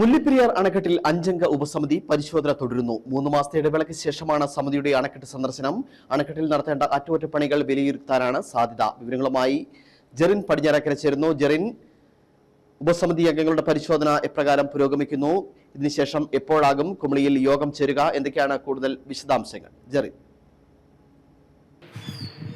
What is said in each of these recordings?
മുല്ലപ്പെരിയാർ അണക്കെട്ടിൽ അഞ്ചംഗ ഉപസമിതി പരിശോധന തുടരുന്നു. മൂന്ന് മാസത്തെ ഇടവേളയ്ക്ക് ശേഷമാണ് സമിതിയുടെ അണക്കെട്ട് സന്ദർശനം. അണക്കെട്ടിൽ നടത്തേണ്ട അറ്റകുറ്റപ്പണികൾ വിലയിരുത്താനാണ് സാധ്യത. വിവരങ്ങളുമായി ജെറിൻ പടിഞ്ഞാറക്കര ചേരുന്നു. ജെറിൻ ഉപസമിതി അംഗങ്ങളുടെ പരിശോധന എപ്രകാരം പുരോഗമിക്കുന്നു? ഇതിനുശേഷം എപ്പോഴാകും കുമളിയിൽ യോഗം ചേരുക? എന്തൊക്കെയാണ് കൂടുതൽ വിശദാംശങ്ങൾ? ജെറിൻ.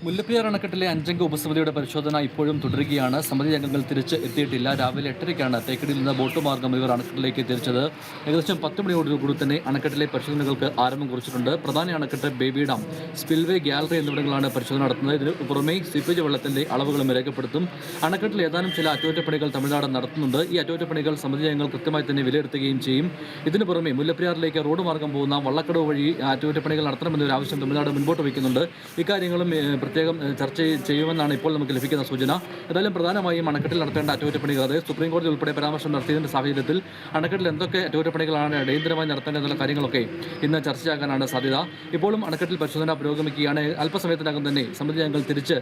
മുല്ലപ്പെരിയാർ അണക്കെട്ടിലെ അഞ്ചംഗ ഉപസമിതിയുടെ പരിശോധന ഇപ്പോഴും തുടരുകയാണ്. സമിതി അംഗങ്ങൾ തിരിച്ച് എത്തിയിട്ടില്ല. രാവിലെ എട്ടരയ്ക്കാണ് തേക്കടിയിൽ നിന്ന് ബോട്ട് മാർഗം ഇവർ അണക്കെട്ടിലേക്ക് തിരിച്ചത് ഏകദേശം പത്ത് മണിയോടുകൂടി തന്നെ അണക്കെട്ടിലെ പരിശോധനകൾക്ക് ആരംഭം കുറിച്ചിട്ടുണ്ട്. പ്രധാന അണക്കെട്ട് ബേബി ഡാം സ്പിൽവേ ഗ്യാലറി എന്നിവിടങ്ങളാണ് പരിശോധന നടത്തുന്നത്. ഇതിന് പുറമെ സിപ്പേജ് വെള്ളത്തിന്റെ അളവുകളും രേഖപ്പെടുത്തും. അണക്കെട്ടിൽ ഏതാനും ചില അറ്റകുറ്റപ്പണികൾ തമിഴ്നാട് നടത്തുന്നുണ്ട്. ഈ അറ്റകുറ്റപ്പണികൾ സമിതി അംഗങ്ങൾ കൃത്യമായി തന്നെ വിലയിരുത്തുകയും ചെയ്യും. ഇതിന് പുറമെ മുല്ലപ്പെരിയാറിലേക്ക് റോഡ് മാർഗം പോകുന്ന വള്ളക്കടവ് വഴി അറ്റകുറ്റപ്പണികൾ നടത്തണമെന്നൊരു ആവശ്യം തമിഴ്നാട് മുൻപോട്ട് വയ്ക്കുന്നുണ്ട്. ഇക്കാര്യങ്ങളും പ്രത്യേകം ചർച്ച ചെയ്യുമെന്നാണ് ഇപ്പോൾ നമുക്ക് ലഭിക്കുന്ന സൂചന. ഏതായാലും പ്രധാനമായും അണക്കെട്ടിൽ നടത്തേണ്ട അറ്റകുറ്റപ്പണികൾ അതായത് സുപ്രീം കോടതി ഉൾപ്പെടെ പരാമർശം നടത്തിയതിന്റെ സാഹചര്യത്തിൽ അണക്കെട്ടിൽ എന്തൊക്കെ അറ്റകുറ്റപ്പണികളാണ് അടിയന്തരമായി നടത്തേണ്ടതെന്നുള്ള കാര്യങ്ങളൊക്കെ ഇന്ന് ചർച്ചയാകാനാണ് സാധ്യത. ഇപ്പോഴും അണക്കെട്ടിൽ പരിശോധന പുരോഗമിക്കുകയാണ്. അല്പസമയത്തിനകം തന്നെ സമിതി അംഗങ്ങൾ തിരിച്ച്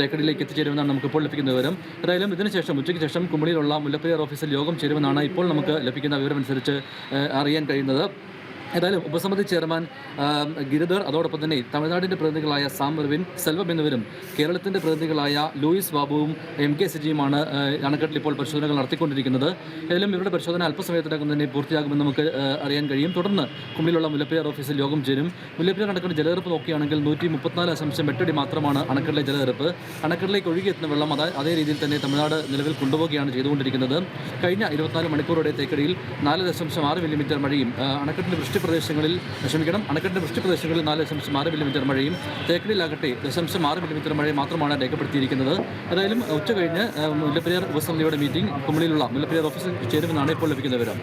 തേക്കടിയിലേക്ക് എത്തിച്ചേരുമെന്നാണ് നമുക്ക് ഇപ്പോൾ ലഭിക്കുന്ന വിവരം. ഏതായാലും ഇതിനുശേഷം ഉച്ചയ്ക്ക് ശേഷം കുമളിയിലുള്ള മുല്ലപ്പെരിയാർ ഓഫീസിൽ യോഗം ചേരുമെന്നാണ് ഇപ്പോൾ നമുക്ക് ലഭിക്കുന്ന വിവരമനുസരിച്ച് അറിയാൻ കഴിയുന്നത്. ഏതായാലും ഉപസമിതി ചെയർമാൻ ഗിരിധർ അതോടൊപ്പം തന്നെ തമിഴ്നാടിന്റെ പ്രതിനിധികളായ സാം മെർവിൻ സെൽവം എന്നിവരും കേരളത്തിന്റെ പ്രതിനിധികളായ ലൂയിസ് ബാബുവും എം കെ സിജിയുമാണ് അണക്കെട്ടിൽ ഇപ്പോൾ പരിശോധനകൾ നടത്തിക്കൊണ്ടിരിക്കുന്നത്. ഏതായാലും ഇവരുടെ പരിശോധന അല്പസമയത്തിനകം തന്നെ പൂർത്തിയാകുമെന്ന് നമുക്ക് അറിയാൻ കഴിയും. തുടർന്ന് കുമ്പിലുള്ള മുല്ലപ്പെരിയാർ ഓഫീസിൽ യോഗം ചേരും. മുല്ലപ്പെരിയാർ അണക്കെട്ട് ജലനിരപ്പ് നോക്കുകയാണെങ്കിൽ നൂറ്റി മുപ്പത്തിനാല് ദശാംശം എട്ടടി മാത്രമാണ് അണക്കെട്ടിലെ ജലനിരപ്പ്. അണക്കെട്ടിലേക്ക് ഒഴുകിയെത്തുന്ന വെള്ളം അതേ അതേ രീതിയിൽ തന്നെ തമിഴ്നാട് നിലവിൽ കൊണ്ടുപോവുകയാണ് ചെയ്തുകൊണ്ടിരിക്കുന്നത്. കഴിഞ്ഞ ഇരുപത്തിനാല് മണിക്കൂറോടെ തേക്കടിയിൽ നാല് ദശാംശം ആറ് മില്ലിമീറ്റർ മഴയും അണക്കെട്ടിന്റെ അണക്കെട്ടിന്റെ വൃഷ്ടിപ്രദേശങ്ങളിൽ ക്ഷമിക്കണം അണക്കെട്ടിന്റെ വൃഷ്ടിപ്രദേശങ്ങളിൽ നാല് ദശാംശം ആറ് മില്ലിമീറ്റർ മഴയും തേക്കടിയിലാകട്ടെ ദശാംശം ആറ് മില്ലിമീറ്റർ മഴ മാത്രമാണ് രേഖപ്പെടുത്തിയിരിക്കുന്നത്. ഏതായാലും ഉച്ച കഴിഞ്ഞ് മുല്ലപ്പെരിയാർ ഉപസമിതിയുടെ മീറ്റിംഗ് കുമളിയിലുള്ള മുല്ലപ്പെരിയാർ ഓഫീസിൽ ചേരുമെന്നാണ് ഇപ്പോൾ ലഭിക്കുന്ന വിവരം.